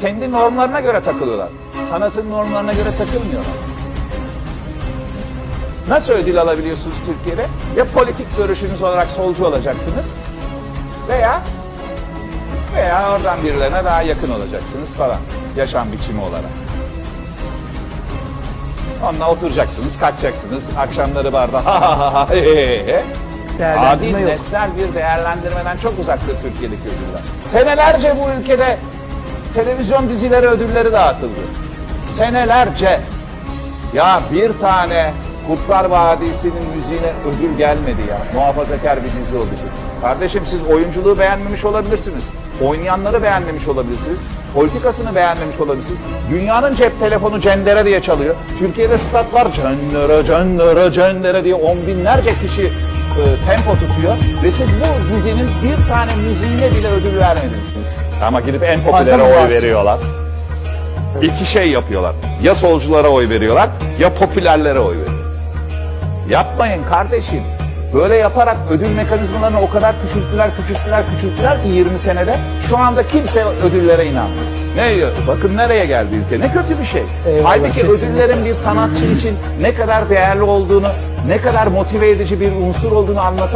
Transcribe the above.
Kendi normlarına göre takılıyorlar. Sanatın normlarına göre takılmıyorlar. Nasıl ödül alabiliyorsunuz Türkiye'de? Ya politik görüşünüz olarak solcu olacaksınız veya veya oradan birilerine daha yakın olacaksınız falan. Yaşam biçimi olarak. Onunla oturacaksınız, kalkacaksınız. Akşamları barda ha ha ha ha Adil yok. nesnel bir değerlendirmeden çok uzaktır Türkiye'deki ödüller. Senelerce bu ülkede televizyon dizileri ödülleri dağıtıldı. Senelerce. Ya bir tane Kurtlar Vadisi'nin müziğine ödül gelmedi ya. Muhafazakar bir dizi oldu. Kardeşim siz oyunculuğu beğenmemiş olabilirsiniz. Oynayanları beğenmemiş olabilirsiniz. Politikasını beğenmemiş olabilirsiniz. Dünyanın cep telefonu cendere diye çalıyor. Türkiye'de statlar cendere cendere cendere diye on binlerce kişi e, tempo tutuyor. Ve siz bu dizinin bir tane müziğine bile ödül vermemişsiniz. Ama gidip en popülere oy veriyorlar. İki şey yapıyorlar. Ya solculara oy veriyorlar ya popülerlere oy veriyorlar. Yapmayın kardeşim. Böyle yaparak ödül mekanizmalarını o kadar küçülttüler, küçülttüler, küçülttüler ki 20 senede. Şu anda kimse ödüllere inanmıyor. Ne? Bakın nereye geldi ülke. Ne kötü bir şey. Eyvallah, Halbuki kesinlikle. ödüllerin bir sanatçı için ne kadar değerli olduğunu, ne kadar motive edici bir unsur olduğunu anlatan